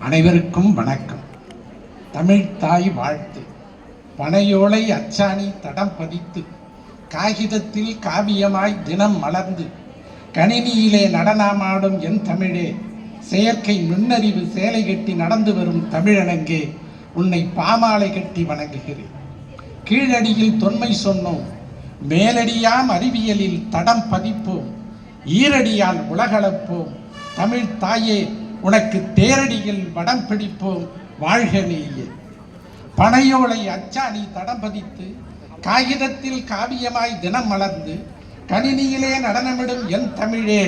அனைவருக்கும் வணக்கம். தமிழ் தாய் வாழ்த்து. பனையோலை அச்சாணி தடம் பதித்து காகிதத்தில் காவியமாய் தினம் மலர்ந்து கணினியிலே நடனமாடும் என் தமிழே செயற்கை நுண்ணறிவு சேலை கட்டி நடந்து வரும் தமிழனங்கே உன்னை பாமாலை கட்டி வணங்குகிறேன். கீழடியில் தொன்மை சொன்னோம் மேலடியாம் அறிவியலில் தடம் பதிப்போம் ஈரடியால் உலகளப்போம் தமிழ் தாயே உனக்கு தேரடியில் வடம் பிடிப்போம் வாழ்க நீயே. பனையோலை அச்சாணி தடம் பதித்து காகிதத்தில் காவியமாய் தினம் மலர்ந்து கணினியிலே நடனமிடும் என் தமிழே.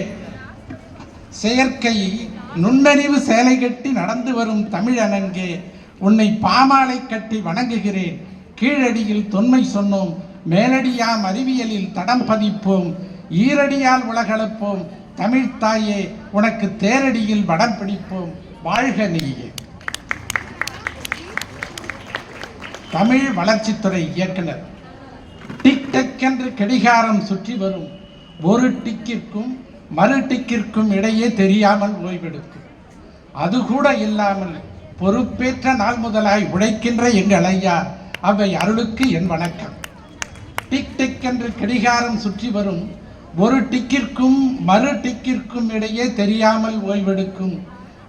செயற்கை நுண்ணறிவு சேலை கட்டி நடந்து வரும் தமிழனங்கே உன்னை பாமாலை கட்டி வணங்குகிறேன். கீழடியில் தொன்மை சொன்னோம் மேலடியாம் அறிவியலில் தடம் பதிப்போம் ஈரடியால் உலகளப்போம் தமிழ் தாயே உனக்கு தேரடியில் வடம் பிடிப்போம். வாழ்க நீயே. தமிழ் வளர்ச்சித்துறை இயக்குனர். டிக்டக் என்று கடிகாரம் சுற்றி வரும். ஒரு டிக்கிற்கும் மறு டிக்கிற்கும் இடையே தெரியாமல் ஓய்வெடுக்கும். அது கூட இல்லாமல் பொறுப்பேற்ற நாள் முதலாய் உழைக்கின்ற எங்கள் ஐயா அவை அருளுக்கு என் வணக்கம். டிக் டிக் என்று கடிகாரம் சுற்றி வரும். ஒரு டிக்கிற்கும் மறு டிக்கிற்கும் இடையே தெரியாமல் ஓய்வெடுக்கும்.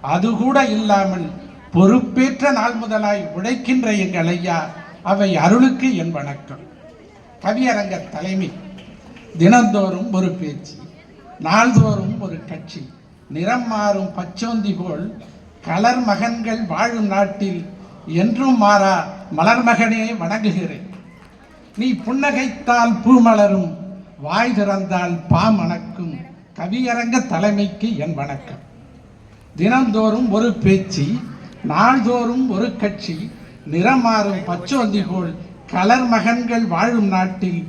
அது கூட இல்லாமல் பொறுப்பேற்ற நாள் முதலாய் உழைக்கின்ற எங்கள் ஐயா அவை அருளுக்கு என் வணக்கம். கவியரங்க தலைமை. தினந்தோறும் ஒரு பேச்சு நாள்தோறும் ஒரு கட்சி நிறம் மாறும் பச்சோந்தி போல் கலர் மகன்கள் வாழும் நாட்டில் என்றும் மாறா மலர்மகனே வணங்குகிறேன். நீ புன்னகைத்தால் பூ மலரும் வாய் திறந்தால் பா மணக்கும் கவியரங்க தலைமைக்கு என் வணக்கம். தினந்தோறும் ஒரு பேச்சு நாள்தோறும் ஒரு கட்சி நிறமாறும் பச்சோந்தி போல் கலர் மகன்கள் வாழும் நாட்டில்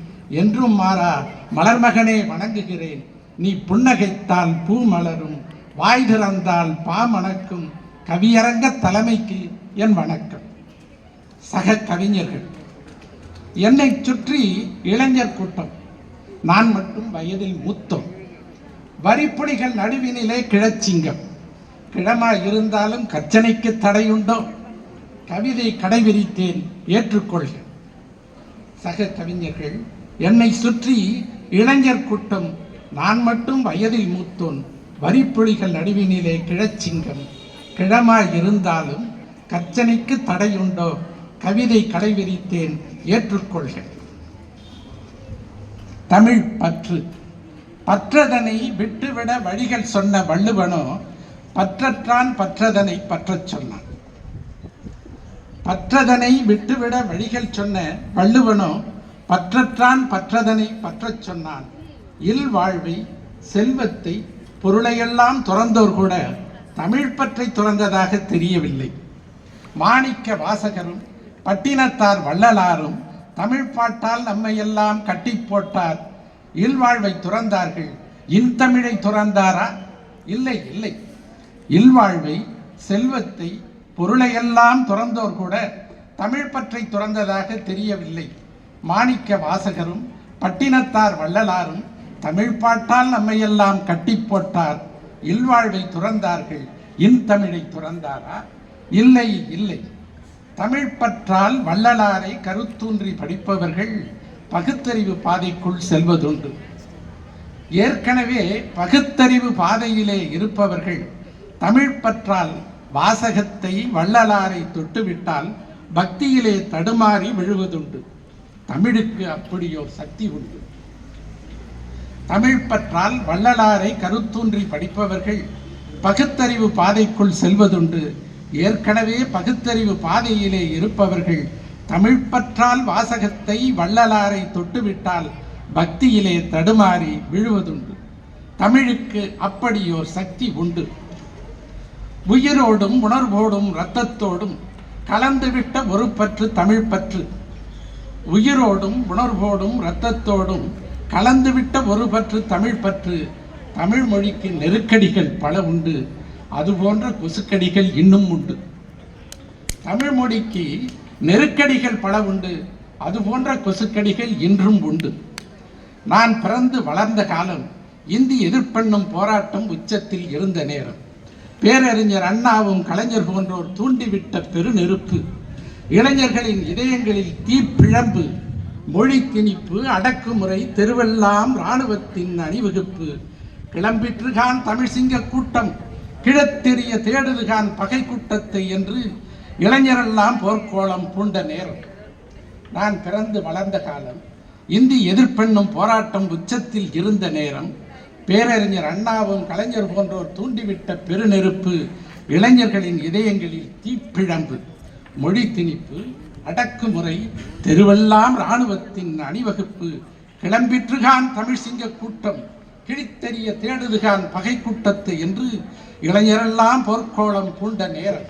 என்றும் மாறா மலர்மகனே வணங்குகிறேன். நீ புன்னகைத்தால் பூ மலரும் வாய் திறந்தால் பா மணக்கும் கவியரங்க தலைமைக்கு என் வணக்கம். சக கவிஞர்கள். என்னை சுற்றி இளைஞர் கூட்டம். நான் மட்டும் வயதில் மூத்தோம். வரிப்புலிகள் நடுவினிலே கிழச்சிங்கம். கிழமா இருந்தாலும் கச்சனைக்கு தடையுண்டோ? கவிதை கடைபிடித்தேன் ஏற்றுக்கொள்க. சக கவிஞர்கள் என்னை சுற்றி இளைஞர் கூட்டம் நான் மட்டும் வயதில் மூத்தோன். வரிப்புலிகள் நடுவினிலே கிழச்சிங்கம். கிழமா இருந்தாலும் கச்சனைக்கு தடையுண்டோ? கவிதை கடைவிரித்தேன் ஏற்றுக்கொள்க. தமிழ் பற்று. பற்றதனை விட்டுவிட வழிகள் சொன்ன வள்ளுவனோ பற்றற்றான் பற்றதனை பற்றச் சொன்னான். பற்றதனை விட்டுவிட வழிகள் சொன்ன வள்ளுவனோ பற்றற்றான் பற்றதனை பற்றச் சொன்னான். இல் வாழ்வை செல்வத்தை பொருளையெல்லாம் துறந்தோர் கூட தமிழ் பற்றை துறந்ததாக தெரியவில்லை. மாணிக்க வாசகரும் பட்டினத்தார் வள்ளலாரும் தமிழ் பாட்டால் நம்மை எல்லாம் கட்டி போட்டார். இல்வாழ்வை துறந்தார்கள். இன்தமிழை துறந்தாரா? இல்லை இல்லை. இல்வாழ்வை செல்வத்தை பொருளையெல்லாம் துறந்தோர் கூட தமிழ் பற்றை துறந்ததாக தெரியவில்லை. மாணிக்க வாசகரும் பட்டினத்தார் வள்ளலாரும் தமிழ் பாட்டால் நம்மையெல்லாம் கட்டி போட்டார். இல்வாழ்வை துறந்தார்கள். இன்தமிழை துறந்தாரா? இல்லை இல்லை. தமிழ் பற்றால் வள்ளலாரை கருத்தூன்றி படிப்பவர்கள் பகுத்தறிவு பாதைக்குள் செல்வதுண்டு. ஏற்கனவே பகுத்தறிவு பாதையிலே இருப்பவர்கள் தமிழ் பற்றால் வாசகத்தை வள்ளலாரை தொட்டுவிட்டால் பக்தியிலே தடுமாறி விழுவதுண்டு. தமிழுக்கு அப்படியோர் சக்தி உண்டு. தமிழ் பற்றால் வள்ளலாரை கருத்தூன்றி படிப்பவர்கள் பகுத்தறிவு பாதைக்குள் செல்வதுண்டு. ஏற்கனவே பகுத்தறிவு பாதையிலே இருப்பவர்கள் தமிழ் பற்றால் வாசகத்தை வள்ளலாரை தொட்டுவிட்டால் பக்தியிலே தடுமாறி விழுவதுண்டு. தமிழுக்கு அப்படியோர் சக்தி உண்டு. உயிரோடும் உணர்வோடும் இரத்தத்தோடும் கலந்துவிட்ட ஒரு பற்று தமிழ் பற்று. உயிரோடும் உணர்வோடும் இரத்தத்தோடும் கலந்துவிட்ட ஒரு பற்று தமிழ் பற்று. தமிழ் மொழிக்கு நெருக்கடிகள் பல உண்டு. அதுபோன்ற கொசுக்கடிகள் இன்னும் உண்டு. தமிழ் மொழிக்கு நெருக்கடிகள் பல உண்டு. அதுபோன்ற கொசுக்கடிகள் இன்றும் உண்டு. நான் பிறந்து வளர்ந்த காலம் இந்தி எதிர்ப்பெண்ணும் போராட்டம் உச்சத்தில் இருந்த நேரம். பேரறிஞர் அண்ணாவும் கலைஞர் போன்றோர் தூண்டிவிட்ட பெருநெருப்பு. இளைஞர்களின் இதயங்களில் தீப்பிழம்பு மொழி திணிப்பு அடக்குமுறை தெருவெல்லாம் இராணுவத்தின் அணிவகுப்பு. கிளம்பிற்றுகான் தமிழ் சிங்க கூட்டம். கிழத்தெறிய தேடுதுகான் பகை கூட்டத்தை என்று இளைஞரெல்லாம் போர்க்கோளம் பூண்ட நேரம். நான் பிறந்து வளர்ந்த காலம் இந்தி எதிர்ப்பெண்ணும் போராட்டம் உச்சத்தில் இருந்த நேரம். பேரறிஞர் அண்ணாவும் கலைஞர் போன்றோர் தூண்டிவிட்ட பெருநெருப்பு இளைஞர்களின் இதயங்களில் தீப்பிழம்பு மொழி திணிப்பு அடக்குமுறை தெருவெல்லாம் இராணுவத்தின் அணிவகுப்பு கிளம்பிற்றுகான் தமிழ் சிங்க கூட்டம் கிழித்தெறிய தேடுதுகான் பகை கூட்டத்து என்று இளைஞரெல்லாம் போர்க்கோளம் பூண்ட நேரம்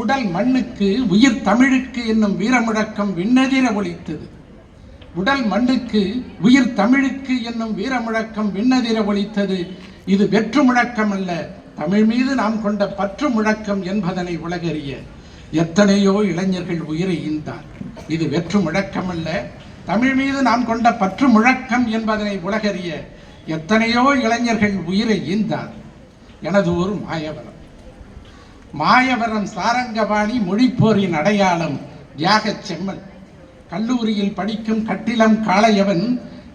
உடல் மண்ணுக்கு உயிர் தமிழுக்கு என்னும் வீரமுழக்கம் விண்ணதிர ஒலித்தது. உடல் மண்ணுக்கு உயிர் தமிழுக்கு என்னும் வீரமுழக்கம் விண்ணதிர ஒலித்தது. இது வெற்று முழக்கம் அல்ல தமிழ் மீது நாம் கொண்ட பற்று முழக்கம் என்பதனை உலகறிய எத்தனையோ இளைஞர்கள் உயிரை ஈந்தார் இது வெற்று முழக்கம் அல்ல தமிழ் மீது நாம் கொண்ட பற்று முழக்கம் என்பதனை உலகறிய எத்தனையோ இளைஞர்கள் உயிரை ஈந்தார். எனது ஒரு மாயவரம். மாயவரம் சாரங்கபாணி மொழிப்போரின் அடையாளம் தியாகச் செம்மல் கல்லூரியில் படிக்கும் கட்டிலம் காளையவன்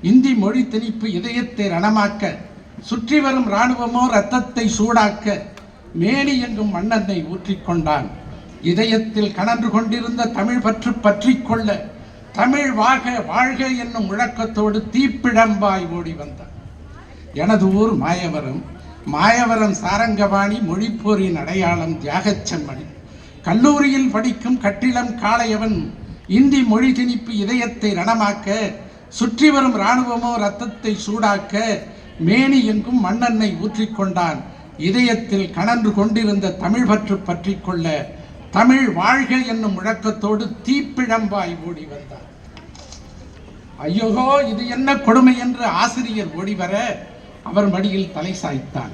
இந்தி மொழி திணிப்பு இதயத்தை ரணமாக்க சுற்றி வரும் இராணுவமோ ரத்தத்தை சூடாக்க மேனி எங்கும் மன்னனை ஊற்றிக்கொண்டான். இதயத்தில் கனன்று கொண்டிருந்த தமிழ் பற்று பற்றிக்கொள்ள தமிழ் வாழ்க வாழ்க என்னும் முழக்கத்தோடு தீப்பிழம்பாய் ஓடி வந்தான் எனது ஊர் மாயவரம். மாயவரம் சாரங்கபாணி மொழிப்போரின் அடையாளம் தியாகச்செம்மணி. கல்லூரியில் படிக்கும் கட்டிடம் காளையவன் இந்தி மொழி திணிப்பு இதயத்தை ரணமாக்க சுற்றி வரும் இராணுவமோ ரத்தத்தை சூடாக்க மேனி எங்கும் மண்ணெண்ணை ஊற்றிக்கொண்டான். இதயத்தில் கனன்று கொண்டிருந்த தமிழ் பற்று பற்றிக் கொள்ள தமிழ் வாழ்க என்னும் முழக்கத்தோடு தீப்பிழம்பாய் ஓடி வந்தான் ஐயோகோ இது என்ன கொடுமை என்று ஆசிரியர் ஓடிவர அவர் மடியில் தலை சாய்த்தான்.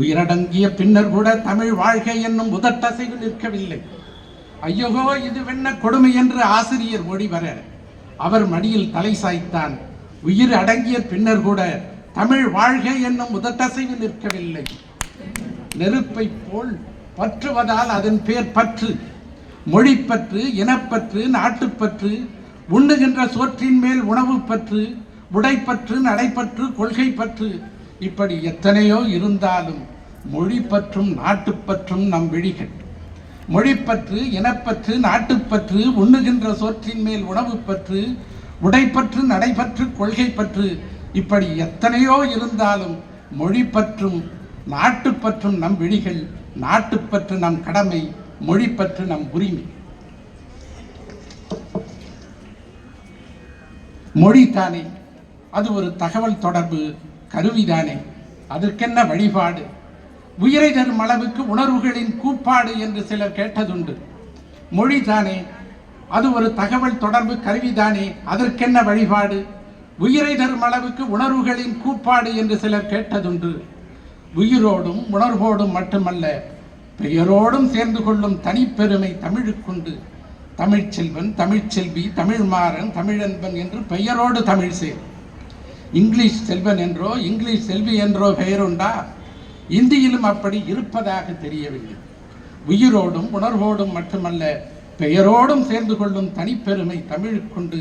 உயிரடங்கிய பின்னர் கூட தமிழ் வாழ்க என்னும் உதட்டசைவு நிற்கவில்லை. ஐயோகோ இது வெண்ண கொடுமை என்று ஆசிரியர் ஓடிவர அவர் மடியில் தலை சாய்த்தான். உயிர் அடங்கிய பின்னர் கூட தமிழ் வாழ்க என்னும் உதட்டசைவு நிற்கவில்லை. நெருப்பை போல் பற்றுவதால் அதன் பேர் பற்று. மொழிப்பற்று இனப்பற்று நாட்டுப்பற்று உண்ணுகின்ற சோற்றின் மேல் உணவு பற்று உடைப்பற்று நடைப்பற்று கொள்கை பற்று இப்படி எத்தனையோ இருந்தாலும் மொழிப்பற்றும் நாட்டுப்பற்றும் நம் விழிகள். மொழிப்பற்று இனப்பற்று நாட்டுப்பற்று உண்ணுகின்ற சோற்றின் மேல் உணவு பற்று உடைப்பற்று நடைபற்று கொள்கை பற்று இப்படி எத்தனையோ இருந்தாலும் மொழிப்பற்றும் நாட்டுப்பற்றும் நம் விழிகள். நாட்டுப்பற்று நம் கடமை மொழிப்பற்று நம் உரிமை. மொழி தானே அது ஒரு தகவல் தொடர்பு கருவிதானே அதற்கென்ன வழிபாடு? உயிரை தரும் அளவுக்கு உணர்வுகளின் கூப்பாடு என்று சிலர் கேட்டதுண்டு. மொழி தானே அது ஒரு தகவல் தொடர்பு கருவிதானே அதற்கென்ன வழிபாடு? உயிரை தரும் அளவுக்கு உணர்வுகளின் கூப்பாடு என்று சிலர் கேட்டதுண்டு. உயிரோடும் உணர்வோடும் மட்டுமல்ல பெயரோடும் சேர்ந்து கொள்ளும் தனிப்பெருமை தமிழுக்குண்டு தமிழ்ச்செல்வன் தமிழ்ச்செல்வி தமிழ்மாறன் தமிழன்பன் என்று பெயரோடு தமிழ் சேர். இங்கிலீஷ் செல்வன் என்றோ இங்கிலீஷ் செல்வி என்றோ பெயருண்டா? இந்தியிலும் அப்படி இருப்பதாக தெரியவில்லை. உயிரோடும் உணர்வோடும் மட்டுமல்ல பெயரோடும் சேர்ந்து கொள்ளும் தனிப்பெருமை தமிழுக்குண்டு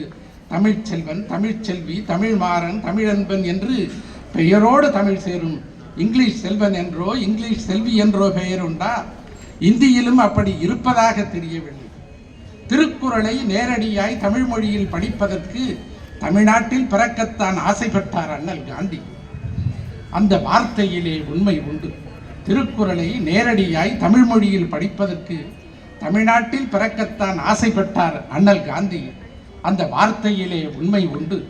தமிழ்ச்செல்வன் தமிழ்ச்செல்வி தமிழ்மாறன் தமிழன்பன் என்று பெயரோடு தமிழ் சேரும் இங்கிலீஷ் செல்வன் என்றோ இங்கிலீஷ் செல்வி என்றோ பெயருண்டா இந்தியிலும் அப்படி இருப்பதாக தெரியவில்லை. திருக்குறளை நேரடியாய் தமிழ் மொழியில் படிப்பதற்கு தமிழ்நாட்டில் பிறக்கத்தான் ஆசைப்பட்டார் அண்ணல் காந்தி. அந்த வார்த்தையிலே உண்மை உண்டு. திருக்குறளை நேரடியாய் தமிழ் மொழியில் படிப்பதற்கு தமிழ்நாட்டில் பிறக்கத்தான் ஆசைப்பட்டார் அண்ணல் காந்தி. அந்த வார்த்தையிலே உண்மை உண்டு.